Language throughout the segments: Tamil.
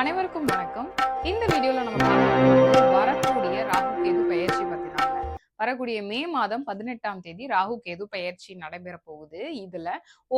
அனைவருக்கும் வணக்கம். இந்த வீடியோல நம்ம வரக்கூடிய ராகு கேது பயிற்சி பத்தி தாங்க வரக்கூடிய மே மாதம் பதினெட்டாம் தேதி ராகு கேது பயிற்சி நடைபெற போகுது. இதுல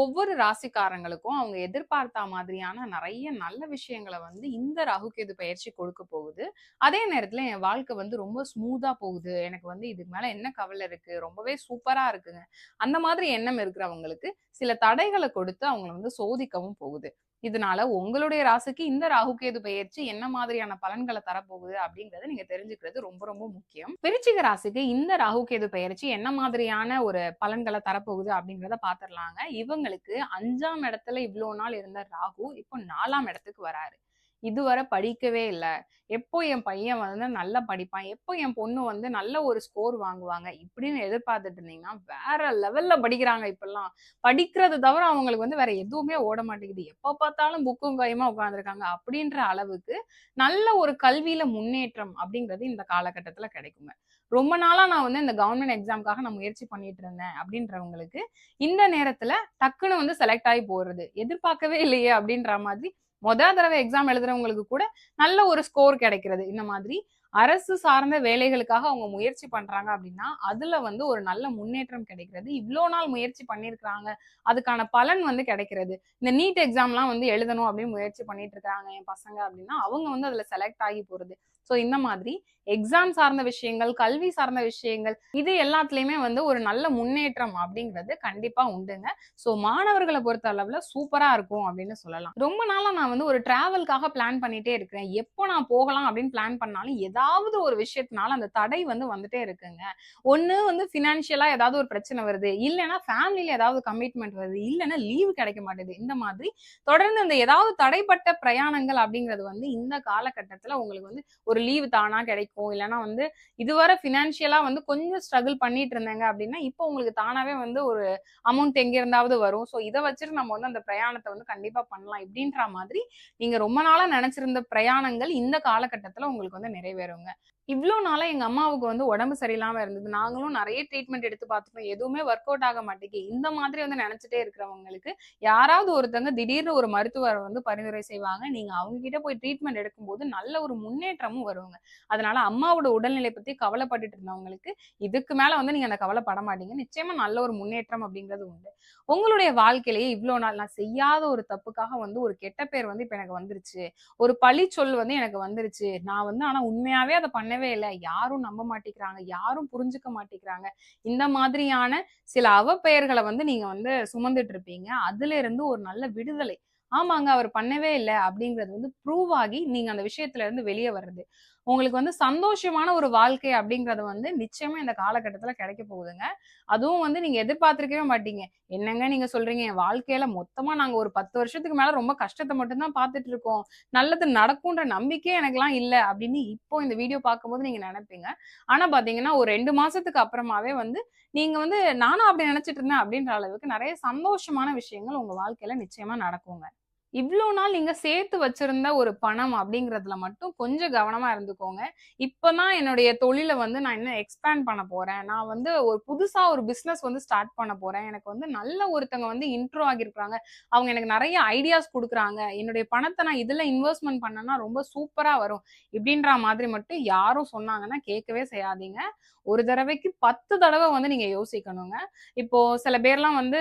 ஒவ்வொரு ராசிக்காரங்களுக்கும் அவங்க எதிர்பார்த்த மாதிரியான நிறைய நல்ல விஷயங்களை வந்து இந்த ராகு கேது பயிற்சி கொடுக்க போகுது. அதே நேரத்துல என் வாழ்க்கை வந்து ரொம்ப ஸ்மூதா போகுது. எனக்கு வந்து இதுக்கு மேல என்ன கவலை இருக்கு? ரொம்பவே சூப்பரா இருக்குங்க. அந்த மாதிரி எண்ணம் இருக்கிறவங்களுக்கு சில தடைகளை கொடுத்து அவங்களை வந்து சோதிக்கவும் போகுது. இதனால உங்களுடைய ராசிக்கு இந்த ராகு கேது பயிற்சி என்ன மாதிரியான பலன்களை தரப்போகுது அப்படிங்கறத நீங்க தெரிஞ்சுக்கிறது ரொம்ப ரொம்ப முக்கியம். விருச்சிக ராசிக்கு இந்த ராகு கேது பயிற்சி என்ன மாதிரியான ஒரு பலன்களை தரப்போகுது அப்படிங்கறத பாத்திரலாங்க இவங்களுக்கு அஞ்சாம் இடத்துல இவ்வளவு நாள் இருந்த ராகு இப்போ நாலாம் இடத்துக்கு வராரு. இதுவரை படிக்கவே இல்லை. எப்போ என் பையன் வந்து நல்லா படிப்பான் எப்போ என் பொண்ணு வந்து நல்ல ஒரு ஸ்கோர் வாங்குவாங்க இப்படின்னு எதிர்பார்த்துட்டு இருந்தீங்கன்னா வேற லெவல்ல படிக்கிறாங்க இப்பெல்லாம். படிக்கிறது தவிர அவங்களுக்கு வந்து வேற எதுவுமே ஓட மாட்டேங்குது. எப்போ பார்த்தாலும் புக்கும் கையுமா உட்காந்துருக்காங்க அப்படின்ற அளவுக்கு நல்ல ஒரு கல்வியில முன்னேற்றம் அப்படிங்கிறது இந்த காலகட்டத்துல கிடைக்குங்க. ரொம்ப நாளா நான் வந்து இந்த கவர்மெண்ட் எக்ஸாம்க்காக நான் முயற்சி பண்ணிட்டு இருந்தேன் அப்படின்றவங்களுக்கு இந்த நேரத்துல டக்குன்னு வந்து செலக்ட் ஆகி போறது எதிர்பார்க்கவே இல்லையே அப்படின்ற மாதிரி முதல் தடவை எக்ஸாம் எழுதுறவங்களுக்கு கூட நல்ல ஒரு ஸ்கோர் கிடைக்கிறது. இந்த மாதிரி அரசு சார்ந்த வேலைகளுக்காக அவங்க முயற்சி பண்றாங்க அப்படின்னா அதுல வந்து ஒரு நல்ல முன்னேற்றம் கிடைக்கிறது. இவ்வளோ நாள் முயற்சி பண்ணியிருக்கிறாங்க அதுக்கான பலன் வந்து கிடைக்கிறது. இந்த நீட் எக்ஸாம்லாம் வந்து எழுதணும் அப்படின்னு முயற்சி பண்ணிட்டு இருக்காங்க என் பசங்க அப்படின்னா அவங்க வந்து அதுல செலக்ட் ஆகி போறது. ஸோ இந்த மாதிரி எக்ஸாம் சார்ந்த விஷயங்கள் கல்வி சார்ந்த விஷயங்கள் இது எல்லாத்துலயுமே வந்து ஒரு நல்ல முன்னேற்றம் அப்படிங்கிறது கண்டிப்பா உண்டுங்க. ஸோ மாணவர்களை பொறுத்த அளவுல சூப்பரா இருக்கும் அப்படின்னு சொல்லலாம். ரொம்ப நாளா நான் வந்து ஒரு டிராவல்காக பிளான் பண்ணிட்டே இருக்கிறேன். எப்போ நான் போகலாம் அப்படின்னு பிளான் பண்ணாலும் ஏதாவது ஒரு விஷயத்தினால அந்த தடை வந்து வந்துட்டே இருக்குங்க. ஒண்ணு வந்து ஃபினான்ஷியலாக ஏதாவது ஒரு பிரச்சனை வருது. இல்லைன்னா ஃபேமிலியில் ஏதாவது கமிட்மெண்ட் வருது. இல்லைன்னா லீவு கிடைக்க மாட்டேது. இந்த மாதிரி தொடர்ந்து இந்த ஏதாவது தடைப்பட்ட பிரயாணங்கள் அப்படிங்கிறது வந்து இந்த காலகட்டத்துல உங்களுக்கு வந்து ஒரு லீவு தானா கிடைக்கும். இல்லைன்னா வந்து இதுவரை ஃபினான்ஷியலா வந்து கொஞ்சம் ஸ்ட்ரகிள் பண்ணிட்டு இருந்தாங்க அப்படின்னா இப்போ உங்களுக்கு தானாவே வந்து ஒரு அமௌண்ட் எங்க இருந்தாவது வரும். ஸோ இதை வச்சுட்டு நம்ம வந்து அந்த பிரயாணத்தை வந்து கண்டிப்பா பண்ணலாம். இப்படின்ற மாதிரி நீங்க ரொம்ப நாளா நினைச்சிருந்த பிரயாணங்கள் இந்த காலகட்டத்துல உங்களுக்கு வந்து நிறைவேறுங்க. இவ்வளோ நாளா எங்க அம்மாவுக்கு வந்து உடம்பு சரியில்லாம இருந்தது. நாங்களும் நிறைய ட்ரீட்மெண்ட் எடுத்து பார்த்துட்டோம். எதுவுமே ஒர்க் அவுட் ஆக மாட்டேங்குது. இந்த மாதிரி வந்து நினச்சிட்டே இருக்கிறவங்களுக்கு யாராவது ஒருத்தங்க திடீர்னு ஒரு மருத்துவர் வந்து பரிந்துரை செய்வாங்க. நீங்க அவங்க கிட்ட போய் ட்ரீட்மெண்ட் எடுக்கும்போது நல்ல ஒரு முன்னேற்றமும் வருவாங்க அதனால அம்மாவோட உடல்நிலை பத்தி கவலைப்பட்டுட்டு இருந்தவங்களுக்கு இதுக்கு மேல வந்து நீங்க அந்த கவலைப்பட மாட்டீங்க. நிச்சயமா நல்ல ஒரு முன்னேற்றம் அப்படிங்கிறது உண்டு. உங்களுடைய வாழ்க்கையிலேயே இவ்வளோ நாள் நான் செய்யாத ஒரு தப்புக்காக வந்து ஒரு கெட்ட பேர் வந்து இப்போ எனக்கு வந்துருச்சு. ஒரு பழி சொல் வந்து எனக்கு வந்துருச்சு. நான் வந்து ஆனா உண்மையாவே அதை பண்ணவே இல்லை யாரும் நம்ப மாட்டேங்கிறாங்க. யாரும் புரிஞ்சுக்க மாட்டேங்கிறாங்க. இந்த மாதிரியான சில அவப்பெயர்களை வந்து நீங்க வந்து சுமந்துட்டு இருப்பீங்க அதுல இருந்து ஒரு நல்ல விடுதலை. ஆமாங்க அவர் பண்ணவே இல்லை அப்படிங்கிறது வந்து ப்ரூவ் ஆகி நீங்க அந்த விஷயத்துல இருந்து வெளியே வர்றது. உங்களுக்கு வந்து சந்தோஷமான ஒரு வாழ்க்கை அப்படிங்கறது வந்து நிச்சயமா இந்த காலகட்டத்துல கிடைக்க போகுதுங்க. அதுவும் வந்து நீங்க எதிர்பார்த்திருக்கவே மாட்டீங்க. என்னங்க நீங்க சொல்றீங்க? என் வாழ்க்கையில மொத்தமா நாங்க ஒரு பத்து வருஷத்துக்கு மேல ரொம்ப கஷ்டத்தை மட்டும்தான் பார்த்துட்டு இருக்கோம் நல்லது நடக்கும்ன்ற நம்பிக்கையே எனக்குலாம் இல்லை அப்படின்னு இப்போ இந்த வீடியோ பார்க்கும்போது நீங்க நினைப்பீங்க. ஆனா பாத்தீங்கன்னா ஒரு ரெண்டு மாசத்துக்கு அப்புறமாவே வந்து நீங்க வந்து நானும் அப்படி நினைச்சிட்டு இருந்தேன் அப்படின்ற அளவுக்கு நிறைய சந்தோஷமான விஷயங்கள் உங்க வாழ்க்கையில நிச்சயமா நடக்குங்க. இவ்வளோ நாள் நீங்க சேர்த்து வச்சிருந்த ஒரு பணம் அப்படிங்கிறதுல மட்டும் கொஞ்சம் கவனமா இருந்துக்கோங்க. இப்பதான் என்னுடைய தொழிலை வந்து நான் இன்னும் எக்ஸ்பேண்ட் பண்ண போறேன். நான் வந்து ஒரு புதுசா ஒரு பிசினஸ் வந்து ஸ்டார்ட் பண்ண போறேன். எனக்கு வந்து நல்ல ஒருத்தவங்க வந்து இன்ட்ரோ ஆகியிருக்கிறாங்க. அவங்க எனக்கு நிறைய ஐடியாஸ் கொடுக்குறாங்க. என்னுடைய பணத்தை நான் இதுல இன்வெஸ்ட்மெண்ட் பண்ணனா ரொம்ப சூப்பரா வரும் இப்படின்ற மாதிரி மட்டும் யாரும் சொன்னாங்கன்னா கேட்கவே செய்யாதீங்க. ஒரு தடவைக்கு பத்து தடவை வந்து நீங்க யோசிக்கணுங்க. இப்போ சில பேர்லாம் வந்து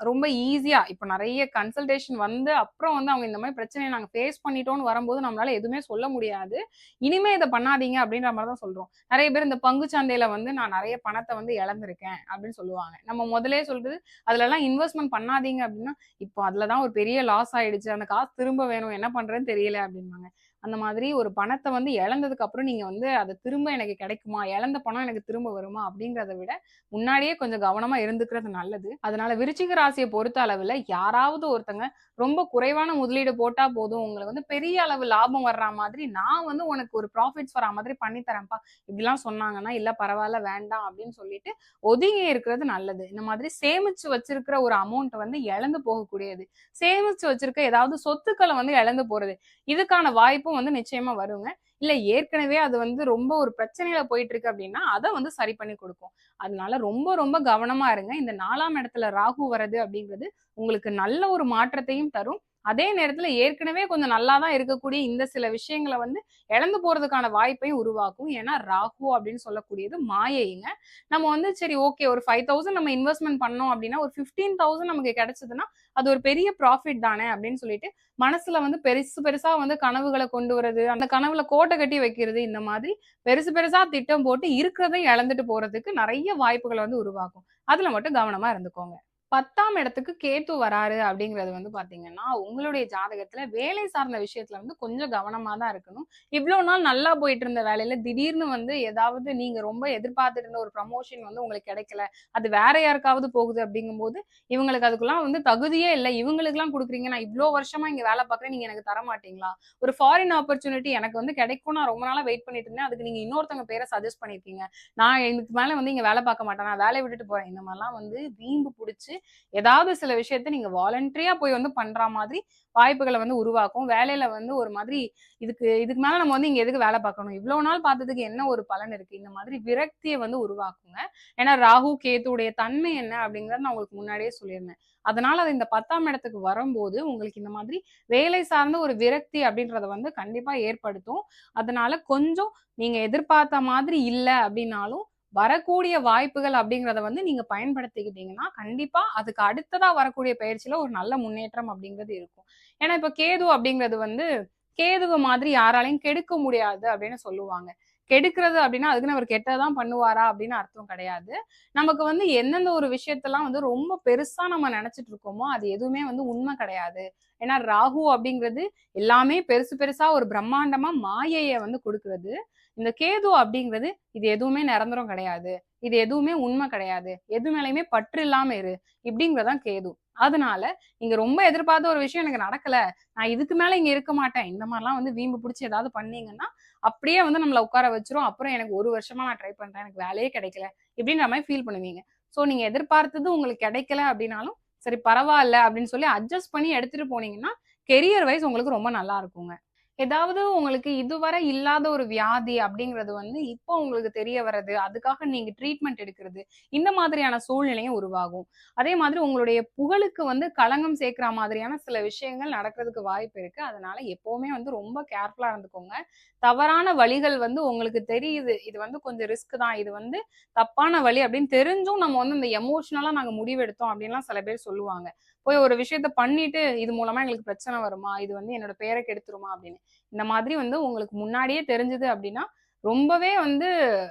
ரொம்ப ஈஸியா இப்போ நிறைய கன்சல்டேஷன் வந்து அப்புறம் வந்து அவங்க இந்த மாதிரி பிரச்சனையை நாங்கள் ஃபேஸ் பண்ணிட்டோம்னு வரும்போது நம்மளால எதுவுமே சொல்ல முடியாது. இனிமே இதை பண்ணாதீங்க அப்படின்ற மாதிரி தான் சொல்றோம். நிறைய பேர் இந்த பங்கு சந்தையில வந்து நான் நிறைய பணத்தை வந்து இழந்திருக்கேன் அப்படின்னு சொல்லுவாங்க. நம்ம முதலே சொல்றது அதுல எல்லாம் இன்வெஸ்ட்மெண்ட் பண்ணாதீங்க அப்படின்னா இப்போ அதுலதான் ஒரு பெரிய லாஸ் ஆயிடுச்சு. அந்த காசு திரும்ப வேணும் என்ன பண்றேன்னு தெரியல அப்படின்னாங்க அந்த மாதிரி ஒரு பணத்தை வந்து இழந்ததுக்கு அப்புறம் நீங்க வந்து அது திரும்ப எனக்கு கிடைக்குமா? இழந்த பணம் எனக்கு திரும்ப வருமா? அப்படிங்கிறத விட முன்னாடியே கொஞ்சம் கவனமா இருந்துக்கிறது நல்லது. அதனால விருச்சிக ராசியை பொறுத்த அளவுல யாராவது ஒருத்தங்க ரொம்ப குறைவான முதலீடு போட்டா போதும். உங்களுக்கு வந்து பெரிய அளவு லாபம் வர்ற மாதிரி நான் வந்து உனக்கு ஒரு ப்ராஃபிட்ஸ் வரா மாதிரி பண்ணி தரேன்ப்பா. இப்படிலாம் சொன்னாங்கன்னா இல்ல பரவாயில்ல வேண்டாம் அப்படின்னு சொல்லிட்டு ஒதுங்கி இருக்கிறது நல்லது. இந்த மாதிரி சேமிச்சு வச்சிருக்கிற ஒரு அமௌண்ட் வந்து இழந்து போகக்கூடியது. சேமிச்சு வச்சிருக்க ஏதாவது சொத்துக்களை வந்து இழந்து போறது. இதுக்கான வாய்ப்பு வாய்ப்பும் வந்து நிச்சயமா வருங்க. இல்ல ஏற்கனவே அது வந்து ரொம்ப ஒரு பிரச்சனையில போயிட்டு இருக்கு அப்படின்னா அதை வந்து சரி பண்ணி கொடுக்கும். அதனால ரொம்ப ரொம்ப கவனமா இருங்க. இந்த நாலாம் இடத்துல ராகு வர்றது அப்படிங்கிறது உங்களுக்கு நல்ல ஒரு மாற்றத்தையும் தரும். அதே நேரத்துல ஏற்கனவே கொஞ்சம் நல்லா தான் இருக்கக்கூடிய இந்த சில விஷயங்களை வந்து இழந்து போறதுக்கான வாய்ப்பையும் உருவாக்கும். ஏன்னா ராகு அப்படின்னு சொல்லக்கூடியது மாயைங்க. நம்ம வந்து சரி ஓகே ஒரு ஃபைவ் தௌசண்ட் நம்ம இன்வெஸ்ட்மெண்ட் பண்ணோம் அப்படின்னா ஒரு ஃபிஃப்டீன் தௌசண்ட் நமக்கு கிடைச்சதுன்னா அது ஒரு பெரிய ப்ராஃபிட் தானே அப்படின்னு சொல்லிட்டு மனசுல வந்து பெருசு பெருசா வந்து கனவுகளை கொண்டு வரது அந்த கனவுல கோட்டை கட்டி வைக்கிறது இந்த மாதிரி பெருசு பெருசா திட்டம் போட்டு இருக்கிறதை இழந்துட்டு போறதுக்கு நிறைய வாய்ப்புகளை வந்து உருவாக்கும். அதுல மட்டும் கவனமா இருந்துக்கோங்க. பத்தாம் இடத்துக்கு கேத்து வராரு அப்படிங்கிறது வந்து பாத்தீங்கன்னா உங்களுடைய ஜாதகத்துல வேலை சார்ந்த விஷயத்துல வந்து கொஞ்சம் கவனமா தான் இருக்கணும். இவ்வளவு நாள் நல்லா போயிட்டு இருந்த வேலையில திடீர்னு வந்து ஏதாவது நீங்க ரொம்ப எதிர்பார்த்துட்டு இருந்த ஒரு ப்ரமோஷன் வந்து உங்களுக்கு கிடைக்கல அது வேற யாருக்காவது போகுது அப்படிங்கும்போது இவங்களுக்கு அதுக்கெல்லாம் வந்து தகுதியே இல்லை. இவங்களுக்கு எல்லாம் கொடுக்குறீங்க நான் இவ்வளவு வருஷமா இங்க வேலை பார்க்குறேன் நீங்க எனக்கு தர மாட்டீங்களா? ஒரு ஃபாரின் ஆப்பர்ச்சுனிட்டி எனக்கு வந்து கிடைக்கும் நான் ரொம்ப நாளா வெயிட் பண்ணிட்டு இருந்தேன். அதுக்கு நீங்க இன்னொருத்தவங்க பேரை சஜஸ்ட் பண்ணிருக்கீங்க. நான் இதுக்கு மேல வந்து இங்க வேலை பார்க்க மாட்டேன். நான் வேலையை விட்டுட்டு போறேன். இந்த மாதிரிலாம் வந்து வீம்பு பிடிச்சி ஏதாவது சில விஷயத்த நீங்க வாலண்டரியா போய் வந்து பண்ற மாதிரி வாய்ப்புகளை வந்து உருவாக்கும். வேலையில வந்து ஒரு மாதிரி இதுக்கு இதுக்கு மேல நம்ம வந்து இங்க எதுக்கு வேலை பார்க்கணும்? இவ்வளவு நாள் பார்த்ததுக்கு என்ன ஒரு பலன் இருக்கு? இந்த மாதிரி விரக்தியை வந்து உருவாக்குங்க. ஏன்னா ராகு கேத்துடைய தன்மை என்ன அப்படிங்கறத நான் உங்களுக்கு முன்னாடியே சொல்லியிருந்தேன். அதனால அது இந்த பத்தாம் இடத்துக்கு வரும்போது உங்களுக்கு இந்த மாதிரி வேலை சார்ந்த ஒரு விரக்தி அப்படின்றத வந்து கண்டிப்பா ஏற்படுத்தும். அதனால கொஞ்சம் நீங்க எதிர்பார்த்த மாதிரி இல்லை அப்படின்னாலும் வரக்கூடிய வாய்ப்புகள் அப்படிங்கிறத வந்து நீங்க பயன்படுத்திக்கிட்டீங்கன்னா கண்டிப்பா அதுக்கு அடுத்ததா வரக்கூடிய பயிற்சியில ஒரு நல்ல முன்னேற்றம் அப்படிங்கிறது இருக்கும். ஏன்னா இப்ப கேது அப்படிங்கிறது வந்து கேதுவ மாதிரி யாராலையும் கெடுக்க முடியாது அப்படின்னு சொல்லுவாங்க. கெடுக்கிறது அப்படின்னா அதுக்குன்னு அவர் கெட்டதான் பண்ணுவாரா அப்படின்னு அர்த்தம் கிடையாது. நமக்கு வந்து எந்தெந்த ஒரு விஷயத்தெல்லாம் வந்து ரொம்ப பெருசா நம்ம நினைச்சிட்டு இருக்கோமோ அது எதுவுமே வந்து உண்மை கிடையாது. ஏன்னா ராகு அப்படிங்கிறது எல்லாமே பெருசு பெருசா ஒரு பிரம்மாண்டமா மாயையை வந்து கொடுக்கறது. இந்த கேது அப்படிங்கிறது இது எதுவுமே நிரந்தரம் கிடையாது. இது எதுவுமே உண்மை கிடையாது. எது மேலையுமே பற்று இல்லாம இரு இப்படிங்கிறதான் கேது. அதனால இங்க ரொம்ப எதிர்பார்த்த ஒரு விஷயம் எனக்கு நடக்கல. நான் இதுக்கு மேல இங்க இருக்க மாட்டேன். இந்த மாதிரிலாம் வந்து வீம்பு பிடிச்சி ஏதாவது பண்ணீங்கன்னா அப்படியே வந்து நம்மள உட்கார வச்சிரும். அப்புறம் எனக்கு ஒரு வருஷமா நான் ட்ரை பண்றேன். எனக்கு வேலையே கிடைக்கல. இப்படின்ற மாதிரி ஃபீல் பண்ணுவீங்க. ஸோ நீங்க எதிர்பார்த்தது உங்களுக்கு கிடைக்கல அப்படின்னாலும் சரி பரவாயில்ல அப்படின்னு சொல்லி அட்ஜஸ்ட் பண்ணி எடுத்துட்டு போனீங்கன்னா கெரியர் வைஸ் உங்களுக்கு ரொம்ப நல்லா இருக்குங்க. ஏதாவது உங்களுக்கு இதுவரை இல்லாத ஒரு வியாதி அப்படிங்கிறது வந்து இப்போ உங்களுக்கு தெரிய வர்றது அதுக்காக நீங்க ட்ரீட்மெண்ட் எடுக்கிறது இந்த மாதிரியான சூழ்நிலையும் உருவாகும். அதே மாதிரி உங்களுடைய புகழுக்கு வந்து களங்கம் சேர்க்கிற மாதிரியான சில விஷயங்கள் நடக்கிறதுக்கு வாய்ப்பு இருக்கு. அதனால எப்பவுமே வந்து ரொம்ப கேர்ஃபுல்லா இருந்துக்கோங்க. தவறான வழிகள் வந்து உங்களுக்கு தெரியுது. இது வந்து கொஞ்சம் ரிஸ்க் தான். இது வந்து தப்பான வழி அப்படின்னு தெரிஞ்சும் நம்ம வந்து இந்த எமோஷனலா நாங்க முடிவெடுத்தோம் அப்படின்லாம் சில பேர் சொல்லுவாங்க. போய் ஒரு விஷயத்த பண்ணிட்டு இது மூலமா எங்களுக்கு பிரச்சனை வருமா? இது வந்து என்னோட பேரை கெடுத்துருமா? அப்படின்னு. இந்த மாதிரி வந்து உங்களுக்கு முன்னாடியே தெரிஞ்சது அப்படின்னா ரொம்பவே வந்து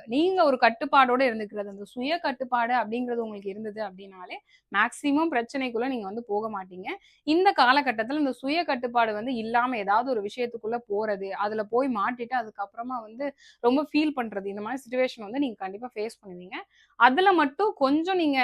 நீங்க ஒரு கட்டுப்பாடோட இருந்துக்கிறது அந்த சுய கட்டுப்பாடு அப்படிங்கிறது உங்களுக்கு இருந்தது அப்படின்னாலே மேக்சிமம் பிரச்சனைக்குள்ள நீங்க வந்து போக மாட்டீங்க. இந்த காலகட்டத்தில் இந்த சுய கட்டுப்பாடு வந்து இல்லாம ஏதாவது ஒரு விஷயத்துக்குள்ள போறது அதுல போய் மாட்டிட்டு அதுக்கப்புறமா வந்து ரொம்ப ஃபீல் பண்றது இந்த மாதிரி சுச்சுவேஷன் வந்து நீங்க கண்டிப்பா ஃபேஸ் பண்ணுவீங்க. அதுல மட்டும் கொஞ்சம் நீங்க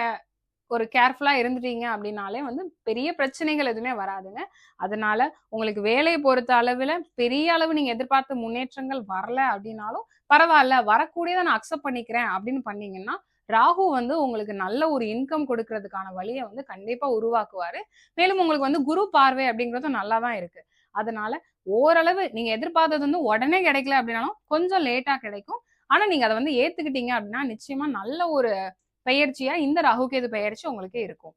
ஒரு கேர்ஃபுல்லாக இருந்துட்டீங்க அப்படின்னாலே வந்து பெரிய பிரச்சனைகள் எதுவுமே வராதுங்க. அதனால உங்களுக்கு வேலையை பொறுத்த அளவில் பெரிய அளவு நீங்கள் எதிர்பார்த்த முன்னேற்றங்கள் வரல அப்படின்னாலும் பரவாயில்ல வரக்கூடியதை நான் அக்செப்ட் பண்ணிக்கிறேன் அப்படின்னு பண்ணீங்கன்னா ராகு வந்து உங்களுக்கு நல்ல ஒரு இன்கம் கொடுக்கறதுக்கான வழியை வந்து கண்டிப்பா உருவாக்குவாரு. மேலும் உங்களுக்கு வந்து குரு பார்வை அப்படிங்கிறதும் நல்லா தான் இருக்கு. அதனால ஓரளவு நீங்க எதிர்பார்த்தது வந்து உடனே கிடைக்கல அப்படின்னாலும் கொஞ்சம் லேட்டா கிடைக்கும். ஆனா நீங்க அதை வந்து ஏத்துக்கிட்டீங்க அப்படின்னா நிச்சயமா நல்ல ஒரு பெயர்ச்சியா இந்த ராகுகேது பெயர்ச்சி உங்களுக்கு இருக்கும்.